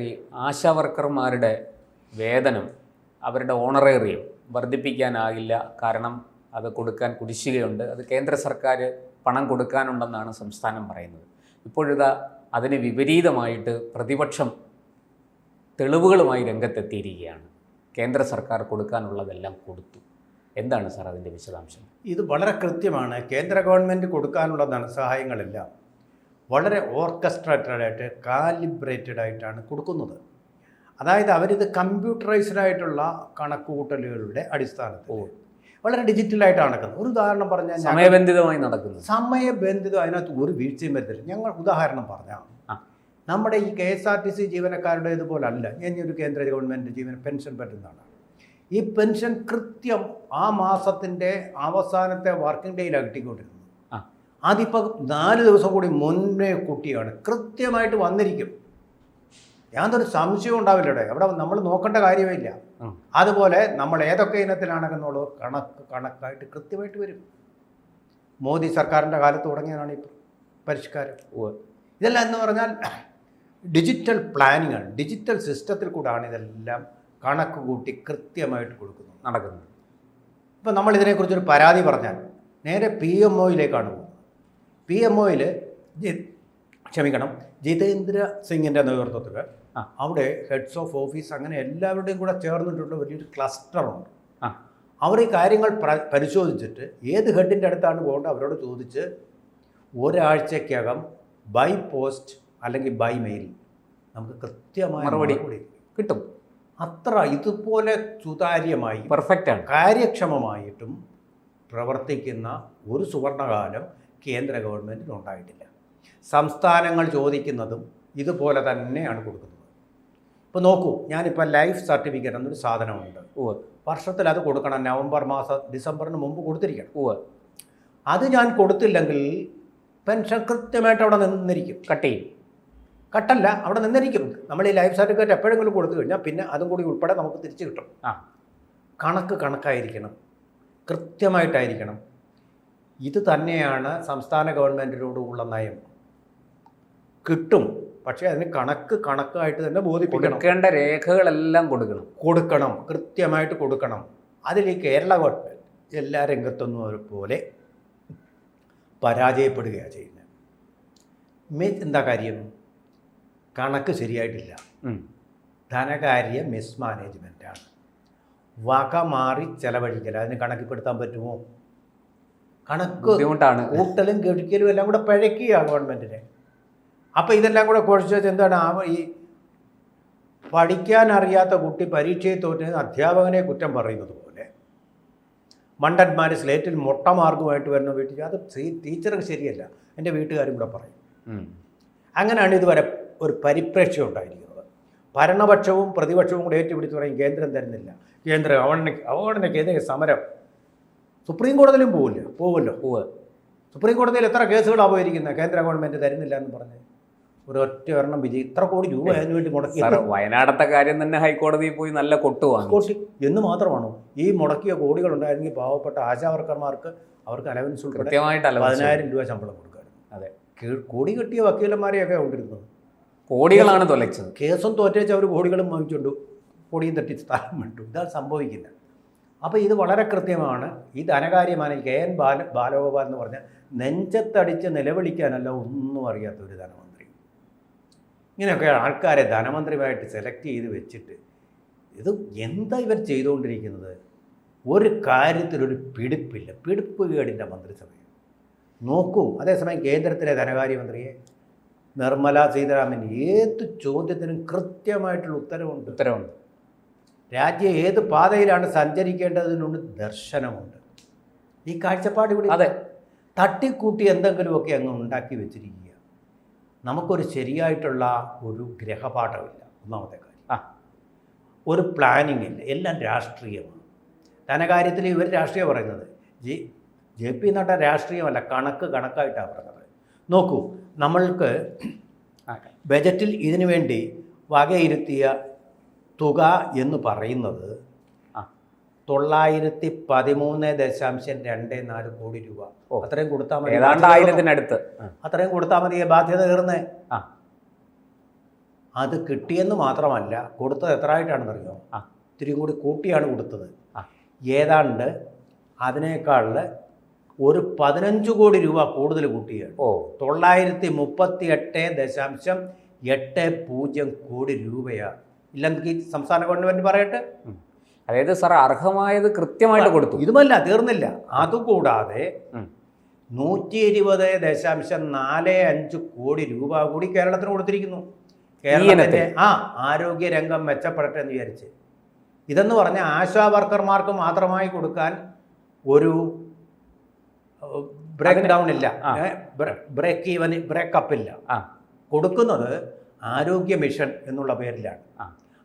ഈ ആശാവർക്കർമാരുടെ വേതനം അവരുടെ ഓണറേറിയം വർദ്ധിപ്പിക്കാനാകില്ല. കാരണം അത് കൊടുക്കാൻ കുടിശ്ശികയുണ്ട്. അത് കേന്ദ്ര സർക്കാർ പണം കൊടുക്കാനുണ്ടെന്നാണ് സംസ്ഥാനം പറയുന്നത്. ഇപ്പോഴിതാ അതിന് വിപരീതമായിട്ട് പ്രതിപക്ഷം തെളിവുകളുമായി രംഗത്തെത്തിയിരിക്കുകയാണ്. കേന്ദ്ര സർക്കാർ കൊടുക്കാനുള്ളതെല്ലാം കൊടുത്തു. എന്താണ് സാർ അതിന്റെ വിശദാംശം? ഇത് വളരെ കൃത്യമാണ്. കേന്ദ്ര ഗവൺമെന്റ് കൊടുക്കാനുള്ള ധനസഹായങ്ങളെല്ലാം വളരെ ഓർക്കസ്ട്രേറ്റഡ് ആയിട്ട് കാലിബ്രേറ്റഡ് ആയിട്ടാണ് കൊടുക്കുന്നത്. അതായത് അവരിത് കമ്പ്യൂട്ടറൈസ്ഡ് ആയിട്ടുള്ള കണക്കുകൂട്ടലുകളുടെ അടിസ്ഥാനത്തിൽ. വളരെ ഡിജിറ്റലായിട്ടാണ് നടക്കുന്നത്. ഒരു ഉദാഹരണം പറഞ്ഞാൽ സമയബന്ധിതമായി നടക്കുന്നു സമയബന്ധിതം അതിനകത്ത് ഒരു വീഴ്ചയും വരുന്നില്ല. ഞങ്ങൾ ഉദാഹരണം പറഞ്ഞാൽ നമ്മുടെ ഈ K S R T C ജീവനക്കാരുടെ ഇതുപോലല്ല ഞാൻ ഒരു കേന്ദ്ര ഗവൺമെന്റ് ജീവന പെൻഷൻ പറ്റുന്നതാണ്. ഈ പെൻഷൻ കൃത്യം ആ മാസത്തിന്റെ അവസാനത്തെ വർക്കിംഗ് ഡേയിലാണ് കിട്ടിക്കൊണ്ടിരുന്നത്. അതിപ്പോൾ നാല് ദിവസം കൂടി മുന്നേ കുട്ടിയാണ്. കൃത്യമായിട്ട് വന്നിരിക്കും. യാതൊരു സംശയവും ഉണ്ടാവില്ലടെ. അവിടെ നമ്മൾ നോക്കേണ്ട കാര്യമേ ഇല്ല. അതുപോലെ നമ്മൾ ഏതൊക്കെ ഇനത്തിലാണെന്നുള്ളത് കണക്ക് കണക്കായിട്ട് കൃത്യമായിട്ട് വരും. മോദി സർക്കാരിന്റെ കാലത്ത് തുടങ്ങിയതാണ് ഈ പരിഷ്കാരം. ഇതെല്ലാം എന്ന് പറഞ്ഞാൽ ഡിജിറ്റൽ പ്ലാനിങ് ആണ്. ഡിജിറ്റൽ സിസ്റ്റത്തിൽ കൂടാണ് ഇതെല്ലാം കണക്ക് കൂട്ടി കൃത്യമായിട്ട് കൊടുക്കുന്നത്. നടക്കുന്നത്. ഇപ്പം നമ്മൾ ഇതിനെക്കുറിച്ചൊരു പരാതി പറഞ്ഞാൽ നേരെ പി എം ഒയിലേക്കാണ് പോകുന്നത്. പി എം ഒയിൽ ക്ഷമിക്കണം ജിതേന്ദ്ര സിംഗിന്റെ നേതൃത്വത്തിൽ ആ. അവിടെ ഹെഡ്സ് ഓഫ് ഓഫീസ് അങ്ങനെ എല്ലാവരുടെയും കൂടെ ചേർന്നിട്ടുള്ള വലിയൊരു ക്ലസ്റ്ററുണ്ട് ആ അവർ ഈ കാര്യങ്ങൾ പരിശോധിച്ചിട്ട് ഏത് ഹെഡിന്റെ അടുത്താണ് പോകേണ്ടത് അവരോട് ചോദിച്ച് ഒരാഴ്ചക്കകം ബൈ പോസ്റ്റ് അല്ലെങ്കിൽ ബൈ മെയിൽ നമുക്ക് കൃത്യമായ മറുപടി. മറുപടി കിട്ടും അത്ര ഇതുപോലെ സുതാര്യമായി പെർഫെക്റ്റ് ആണ് കാര്യക്ഷമമായിട്ടും പ്രവർത്തിക്കുന്ന ഒരു സുവർണകാലം കേന്ദ്ര ഗവൺമെന്റിന് ഉണ്ടായിട്ടില്ല. സംസ്ഥാനങ്ങൾ ചോദിക്കുന്നതും ഇതുപോലെ തന്നെയാണ് കൊടുക്കുന്നത്. ഇപ്പോൾ നോക്കൂ ഞാനിപ്പോൾ ലൈഫ് സർട്ടിഫിക്കറ്റ് എന്നൊരു സാധനമുണ്ട്. ഓ വർഷത്തിൽ അത് കൊടുക്കണം നവംബർ മാസം ഡിസംബറിന് മുമ്പ് കൊടുത്തിരിക്കണം. ഓ അത് ഞാൻ കൊടുത്തില്ലെങ്കിൽ പെൻഷൻ കൃത്യമായിട്ട് അവിടെ നിന്നിരിക്കും. കട്ട് ചെയ്യും. കട്ടല്ല അവിടെ നിന്നിരിക്കും. നമ്മൾ ഈ ലൈഫ് സർട്ടിഫിക്കറ്റ് എപ്പോഴെങ്കിലും കൊടുത്തു കഴിഞ്ഞാൽ പിന്നെ അതും കൂടി ഉൾപ്പെടെ നമുക്ക് തിരിച്ചു കിട്ടും. ആ. കണക്ക് കണക്കായിരിക്കണം. കൃത്യമായിട്ടായിരിക്കണം. ഇത് തന്നെയാണ് സംസ്ഥാന ഗവൺമെന്റിനോടുള്ള നയം. കിട്ടും. പക്ഷേ അതിന് കണക്ക് കണക്കായിട്ട് തന്നെ ബോധിപ്പിക്കണം. കൊടുക്കേണ്ട രേഖകളെല്ലാം കൊടുക്കണം. കൊടുക്കണം. കൃത്യമായിട്ട് കൊടുക്കണം. അതിൽ ഈ കേരള ഗവൺമെന്റ് എല്ലാ രംഗത്തൊന്നും പോലെ പരാജയപ്പെടുകയാണ് ചെയ്യുന്നത്. എന്താ കാര്യം? കണക്ക് ശരിയായിട്ടില്ല. ധനകാര്യ മിസ്മാനേജ്മെന്റാണ് വക മാറി ചെലവഴിക്കൽ അതിന് കണക്കിപ്പെടുത്താൻ പറ്റുമോ? കണക്ക് ബുദ്ധിമുട്ടാണ്. കൂട്ടലും കെടുക്കലും എല്ലാം കൂടെ പഴക്കുക ഗവൺമെന്റിനെ അപ്പോൾ ഇതെല്ലാം കൂടെ കുഴച്ച് വെച്ച് എന്താണ്? ആ ഈ പഠിക്കാൻ അറിയാത്ത കുട്ടി പരീക്ഷയെ തോറ്റുന്ന അധ്യാപകനെ കുറ്റം പറയുന്നത് പോലെ മണ്ടന്മാർ സ്ലേറ്റിൽ മുട്ട മാർഗമായിട്ട് വരുന്ന വീട്ടിൽ അത് ടീച്ചർക്ക് ശരിയല്ല. എന്റെ വീട്ടുകാരും കൂടെ പറയും. അങ്ങനെയാണ് ഇതുവരെ ഒരു പരിപ്രേക്ഷ്യം ഉണ്ടായിരിക്കുന്നത്. ഭരണപക്ഷവും പ്രതിപക്ഷവും കൂടെ ഏറ്റുപിടിച്ച് പറയും കേന്ദ്രം തരുന്നില്ല. കേന്ദ്രം അവഗണന അവഗണനയ്ക്കെതിരെ സമരം. സുപ്രീം കോടതിയിലും പോവില്ല. പോവുമല്ലോ. പോവുക. സുപ്രീം കോടതിയിൽ എത്ര കേസുകളാണ് പോയിരിക്കുന്നത് കേന്ദ്ര ഗവൺമെന്റ് തരുന്നില്ല എന്ന് പറഞ്ഞ് ഒരു ഒറ്റ ഒരെണ്ണം വിജയി ഇത്ര കോടി രൂപ അതിന് വേണ്ടി മുടക്കി. വയനാടത്തെ കാര്യം തന്നെ ഹൈക്കോടതിയിൽ പോയി നല്ല കൊട്ടു കോട്ടി. കോടി എന്ന് മാത്രമാണോ? ഈ മുടക്കിയ കോടികൾ ഉണ്ടായിരുന്നെങ്കിൽ പാവപ്പെട്ട ആശാവർക്കർമാർക്ക് അവർക്ക് അലവൻസ് ഉൾപ്പെടെ പതിനായിരം രൂപ ശമ്പളം കൊടുക്കാറുണ്ട് അതെ. കോടി കെട്ടിയ വക്കീലന്മാരെയൊക്കെ കൊണ്ടിരുന്നത് കോടികളാണ് തൊലച്ചത്. കേസും തോറ്റേച്ച് അവർ കോടികളും വാങ്ങിച്ചുകൊണ്ട് കോടിയും തട്ടി സ്ഥലം വിട്ടു. ഇതാണ് സംഭവിക്കുന്നത് അപ്പോൾ ഇത് വളരെ കൃത്യമാണ്. ഈ ധനകാര്യമാണ് കെ എൻ ബാല ബാലഗോപാൽ എന്ന് പറഞ്ഞാൽ നെഞ്ചത്തടിച്ച് നിലവിളിക്കാനല്ല ഒന്നും അറിയാത്ത ഒരു ധനമന്ത്രി. ഇങ്ങനെയൊക്കെ ആൾക്കാരെ ധനമന്ത്രിയുമായിട്ട് സെലക്ട് ചെയ്ത് വെച്ചിട്ട് ഇത് എന്താ ഇവർ ചെയ്തുകൊണ്ടിരിക്കുന്നത്? ഒരു കാര്യത്തിലൊരു പിടിപ്പില്ല. പിടിപ്പ് കേടിന്റെ മന്ത്രിസഭയിൽ നോക്കൂ അതേസമയം കേന്ദ്രത്തിലെ ധനകാര്യമന്ത്രിയെ നിർമ്മല സീതാരാമൻ ഏത് ചോദ്യത്തിനും കൃത്യമായിട്ടുള്ള ഉത്തരവുണ്ട്. ഉത്തരവുണ്ട്. രാജ്യം ഏത് പാതയിലാണ് സഞ്ചരിക്കേണ്ടതിനുണ്ട് ദർശനമുണ്ട്. ഈ കാഴ്ചപ്പാട് ഇവിടെ അതെ. തട്ടിക്കൂട്ടി എന്തെങ്കിലുമൊക്കെ അങ്ങ് ഉണ്ടാക്കി വെച്ചിരിക്കുക. നമുക്കൊരു ശരിയായിട്ടുള്ള ഒരു ഗ്രഹപാഠമില്ല. ഒന്നാമത്തെ കാര്യം. ആ. ഒരു പ്ലാനിങ് ഇല്ല എല്ലാം രാഷ്ട്രീയമാണ്. ധനകാര്യത്തിൽ ഇവർ രാഷ്ട്രീയം പറയുന്നത്. ജി ജെ പി നട്ട രാഷ്ട്രീയമല്ല. കണക്ക് കണക്കായിട്ടാണ് പറഞ്ഞത് നോക്കൂ നമ്മൾക്ക്. ബജറ്റിൽ ഇതിനു വേണ്ടി വകയിരുത്തിയ തുക എന്ന് പറയുന്നത്. തൊള്ളായിരത്തി പതിമൂന്ന് ദശാംശം രണ്ട് നാല് കോടി രൂപ. അത്രയും കൊടുത്താൽ മതി. ഏതാണ്ട് ആയിരത്തിനടുത്ത്. അത്രയും കൊടുത്താൽ മതി ബാധ്യത തീർന്നേ. ആ. അത് കിട്ടിയെന്ന് മാത്രമല്ല കൊടുത്തത് എത്രയായിട്ടാണെന്ന് അറിയോ ആ. ഇത്തിരി കൂടി കൂട്ടിയാണ് കൊടുത്തത്. ഏതാണ്ട് അതിനേക്കാളിൽ ഒരു പതിനഞ്ച് കോടി രൂപ കൂടുതൽ കൂട്ടിയാണ്. ഓ. തൊള്ളായിരത്തി മുപ്പത്തി എട്ട് ദശാംശം എട്ട് പൂജ്യം കോടി രൂപയാണ്. ഇല്ലെങ്കിൽ സംസ്ഥാന ഗവൺമെന്റ് പറയട്ടെ. അതായത് സാർ അർഹമായത് കൃത്യമായിട്ട് കൊടുത്തു. ഇതുമല്ല തീർന്നില്ല. അതുകൂടാതെ. നൂറ്റി ഇരുപത് ദശാംശം നാല് അഞ്ച് കോടി രൂപ കൂടി കേരളത്തിന് കൊടുത്തിരിക്കുന്നു. കേരളത്തിന്റെ ആ ആരോഗ്യ രംഗം മെച്ചപ്പെടട്ടെ എന്ന് വിചാരിച്ച്. ഇതെന്ന് പറഞ്ഞാൽ ആശാ വർക്കർമാർക്ക് മാത്രമായി കൊടുക്കാൻ ഒരു ബ്രേക്ക് ഡൗൺ ഇല്ല. ബ്രേക്ക് ഈവൻ ബ്രേക്കപ്പ് ഇല്ല. കൊടുക്കുന്നത് ആരോഗ്യ മിഷൻ എന്നുള്ള പേരിലാണ്.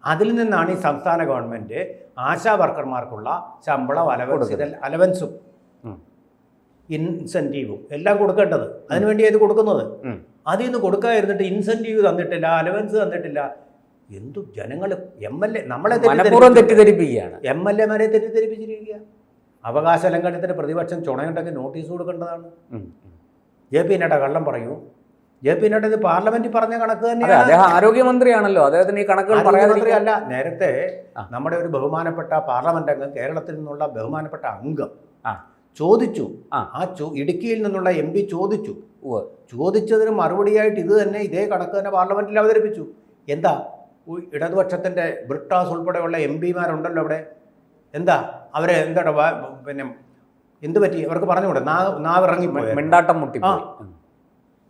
അതിൽ നിന്നാണ് ഈ സംസ്ഥാന ഗവൺമെന്റ് ആശാ വർക്കർമാർക്കുള്ള ശമ്പളം അലവൻസ് അലവൻസും. ഇൻസെന്റീവും എല്ലാം കൊടുക്കേണ്ടത്. അതിനുവേണ്ടിയാണ് ഇത് കൊടുക്കുന്നത്. അതിൽ നിന്ന് കൊടുക്കാതിരുന്നിട്ട് ഇൻസെന്റീവ് തന്നിട്ടില്ല അലവൻസ് തന്നിട്ടില്ല. എന്തു ജനങ്ങൾ എം എൽ എ നമ്മളെ തെറ്റിദ്ധരിപ്പിക്കുകയാണ്. എം എൽ എമാരെ തെറ്റിദ്ധരിപ്പിച്ചിരിക്കുക അവകാശ ലംഘനത്തിന് പ്രതിപക്ഷം ചുണയുണ്ടെങ്കിൽ നോട്ടീസ് കൊടുക്കേണ്ടതാണ്. ജെ പി നഡ്ഡ കള്ളം പറയൂ ജെ പി നഡ്ഡ ഇത് പാർലമെന്റിൽ പറഞ്ഞ കണക്ക് തന്നെയാണ്. അദ്ദേഹം ആരോഗ്യമന്ത്രിയാണല്ലോ. അദ്ദേഹത്തിന് ഈ കണക്കുകൾ അല്ല നേരത്തെ നമ്മുടെ ഒരു ബഹുമാനപ്പെട്ട പാർലമെന്റ് അംഗം കേരളത്തിൽ നിന്നുള്ള ബഹുമാനപ്പെട്ട അംഗം ആ. ചോദിച്ചു. ആ. ഇടുക്കിയിൽ നിന്നുള്ള എം പി ചോദിച്ചു. ചോദിച്ചതിന് മറുപടിയായിട്ട് ഇത് തന്നെ ഇതേ കണക്ക് തന്നെ പാർലമെന്റിൽ അവതരിപ്പിച്ചു. എന്താ? ഇടതുപക്ഷത്തിന്റെ ബ്രിട്ടാസ് ഉൾപ്പെടെയുള്ള എം പിമാരുണ്ടല്ലോ അവിടെ. എന്താ? അവരെ എന്താ പിന്നെ എന്ത് പറ്റി? അവർക്ക് പറഞ്ഞുകൂടെ? നാവ് ഇറങ്ങി മിണ്ടാട്ടം ഉം.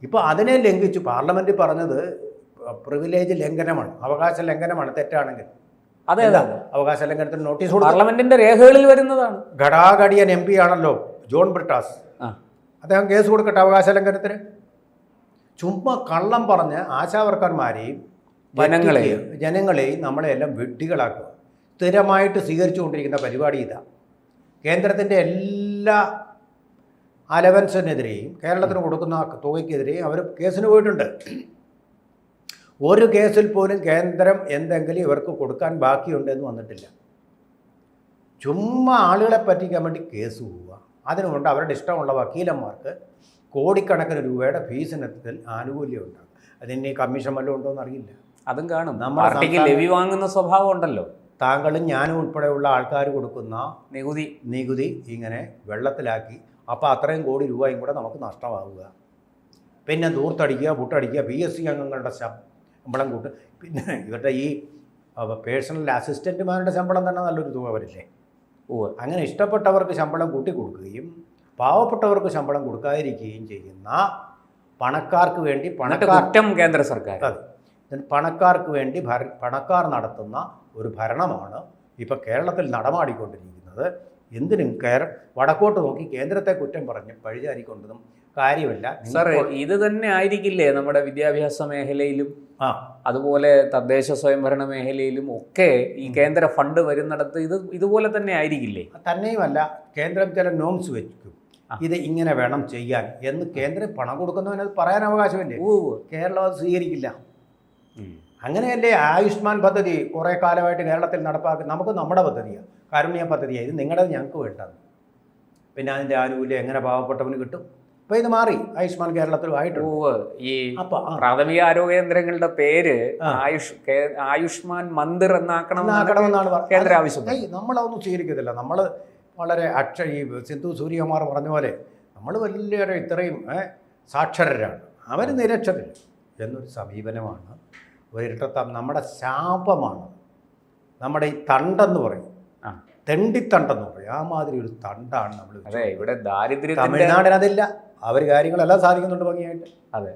ഇപ്പോൾ അതിനെ ലംഘിച്ചു. പാർലമെന്റിൽ പറഞ്ഞത് പ്രിവിലേജ് ലംഘനമാണ്. അവകാശ ലംഘനമാണ്. തെറ്റാണെങ്കിൽ. അതെ അവകാശ ലംഘനത്തിന് നോട്ടീസ് കൊടുത്തു. പാർലമെന്റിന്റെ രേഖകളിൽ വരുന്നതാണ്. ഘടാഘടിയൻ എം പി ആണല്ലോ ജോൺ ബ്രിട്ടാസ്. അദ്ദേഹം കേസ് കൊടുക്കട്ടെ അവകാശ ലംഘനത്തിന്? ചുമ്മാ കള്ളം പറഞ്ഞ് ആശാവർക്കർമാരെയും ജനങ്ങളെയും. ജനങ്ങളെയും നമ്മളെല്ലാം വെട്ടികളാക്കുക സ്ഥിരമായിട്ട് സ്വീകരിച്ചുകൊണ്ടിരിക്കുന്ന പരിപാടി ഇതാ. കേന്ദ്രത്തിന്റെ എല്ലാ അലവൻസിനെതിരെയും കേരളത്തിന് കൊടുക്കുന്ന തുകയ്ക്കെതിരെയും അവർ കേസിന് പോയിട്ടുണ്ട്. ഒരു കേസിൽ പോലും കേന്ദ്രം എന്തെങ്കിലും ഇവർക്ക് കൊടുക്കാൻ ബാക്കിയുണ്ടെന്ന് വന്നിട്ടില്ല. ചുമ്മാ ആളുകളെ പറ്റിക്കാൻ വേണ്ടി കേസ് പോവുക. അതിനുകൊണ്ട് അവരുടെ ഇഷ്ടമുള്ള വക്കീലന്മാർക്ക് കോടിക്കണക്കിന് രൂപയുടെ ഫീസിനത്തിൽ ആനുകൂല്യം ഉണ്ടാകും. അതിന് കമ്മീഷൻ വല്ലതും ഉണ്ടോ എന്നറിയില്ല അതും കാണും. പാർട്ടിക്ക് ലവി വാങ്ങുന്ന സ്വഭാവം ഉണ്ടല്ലോ. താങ്കളും ഞാനും ഉൾപ്പെടെയുള്ള ആൾക്കാർ കൊടുക്കുന്ന നികുതി. നികുതി ഇങ്ങനെ വെള്ളത്തിലാക്കി അപ്പോൾ അത്രയും കോടി രൂപയും കൂടെ നമുക്ക് നഷ്ടമാവുക. പിന്നെ ദൂർത്തടിക്കുക പുട്ടടിക്കുക പി എസ് സി അംഗങ്ങളുടെ ശമ്പളം കൂട്ട് പിന്നെ ഇവരുടെ ഈ പേഴ്സണൽ അസിസ്റ്റന്റുമാരുടെ ശമ്പളം തന്നെ നല്ലൊരു തുക വരില്ലേ? ഓ അങ്ങനെ ഇഷ്ടപ്പെട്ടവർക്ക് ശമ്പളം കൂട്ടി കൊടുക്കുകയും പാവപ്പെട്ടവർക്ക് ശമ്പളം കൊടുക്കാതിരിക്കുകയും ചെയ്യുന്ന പണക്കാർക്ക് വേണ്ടി പണക്കാറ്റം കേന്ദ്ര സർക്കാർ. അതെ. പണക്കാർക്ക് വേണ്ടി ഭര പണക്കാർ നടത്തുന്ന ഒരു ഭരണമാണ് ഇപ്പോൾ കേരളത്തിൽ നടമാടിക്കൊണ്ടിരിക്കുന്നത്. എന്തിനും കയർ വടക്കോട്ട് നോക്കി കേന്ദ്രത്തെ കുറ്റം പറഞ്ഞ് പഴിചാരിക്കൊണ്ടതും കാര്യമില്ല. സാറേ ഇത് തന്നെ ആയിരിക്കില്ലേ നമ്മുടെ വിദ്യാഭ്യാസ മേഖലയിലും ആ. അതുപോലെ തദ്ദേശ സ്വയംഭരണ മേഖലയിലും ഒക്കെ ഈ കേന്ദ്ര ഫണ്ട് വരുന്നിടത്ത് ഇത് ഇതുപോലെ തന്നെ ആയിരിക്കില്ലേ? തന്നെയുമല്ല കേന്ദ്രം ചില നോംസ് വെക്കും. ഇത് ഇങ്ങനെ വേണം ചെയ്യാൻ എന്ന് കേന്ദ്രം പണം കൊടുക്കുന്നവനത് പറയാൻ അവകാശമില്ലേ? ഓ കേരളം അത് സ്വീകരിക്കില്ല. അങ്ങനെയല്ലേ ആയുഷ്മാൻ പദ്ധതി കുറേ കാലമായിട്ട് കേരളത്തിൽ നടപ്പാക്കി നമുക്ക് നമ്മുടെ പദ്ധതിയാണ് കാരുണ്യ പദ്ധതിയാണ്. ഇത് നിങ്ങളുടെ ഞങ്ങൾക്ക് വേണ്ടത്. പിന്നെ അതിന്റെ ആനുകൂല്യം എങ്ങനെ പാവപ്പെട്ടവന് കിട്ടും? അപ്പോൾ ഇത് മാറി ആയുഷ്മാൻ കേരളത്തിലും ആയിട്ടുണ്ട്. ഈ പ്രാഥമിക ആരോഗ്യ കേന്ദ്രങ്ങളുടെ പേര് ആയുഷ് ആയുഷ്മാൻ മന്ദിർ എന്നാക്കണം പറഞ്ഞത്. കേന്ദ്ര ആവശ്യം. നമ്മളതൊന്നും സ്വീകരിക്കത്തില്ല. നമ്മൾ വളരെ അക്ഷ ഈ സിന്ധു സൂര്യകുമാർ പറഞ്ഞ പോലെ നമ്മൾ വലിയൊരു ഇത്രയും സാക്ഷരരാണ്. അവർ നിരക്ഷരർ എന്നൊരു സമീപനമാണ് ഒരിട്ടത്തം നമ്മുടെ ശാപമാണ്. നമ്മുടെ ഈ തണ്ടെന്ന് പറയും. തെണ്ടിത്തണ്ടെന്ന് പറയും. ആ മാതിരി ഒരു തണ്ടാണ് നമ്മൾ അതെ ഇവിടെ ദാരിദ്ര്യത്തിന്റെ തമിഴ്നാടിന് അതില്ല. അവർ കാര്യങ്ങളെല്ലാം സാധിക്കുന്നുണ്ട് ഭംഗിയായിട്ട്. അതെ.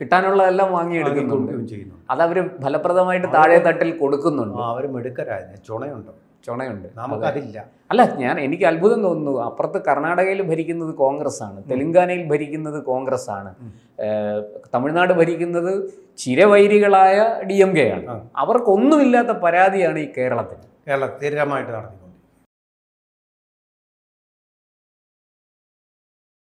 കിട്ടാനുള്ളതെല്ലാം വാങ്ങിയെടുക്കുന്നുണ്ട്. ചെയ്യുന്നുണ്ട്. അതവർ ഫലപ്രദമായിട്ട് താഴെ തട്ടിൽ കൊടുക്കുന്നുണ്ട്. അവർ മിടുക്കരായിരുന്നു ചുണയുണ്ട്. ചുണയുണ്ട്. നമുക്കതില്ല അല്ല ഞാൻ എനിക്ക് അത്ഭുതം തോന്നുന്നു. അപ്പുറത്ത് കർണാടകയിൽ ഭരിക്കുന്നത് കോൺഗ്രസ് ആണ് തെലങ്കാനയിൽ ഭരിക്കുന്നത് കോൺഗ്രസ് ആണ് തമിഴ്നാട് ഭരിക്കുന്നത് ചിരവൈരികളായ ഡി എം കെ ആണ്. അവർക്കൊന്നുമില്ലാത്ത പരാതിയാണ് ഈ കേരളത്തിൽ കേരളം സ്ഥിരമായിട്ട് നടത്തി.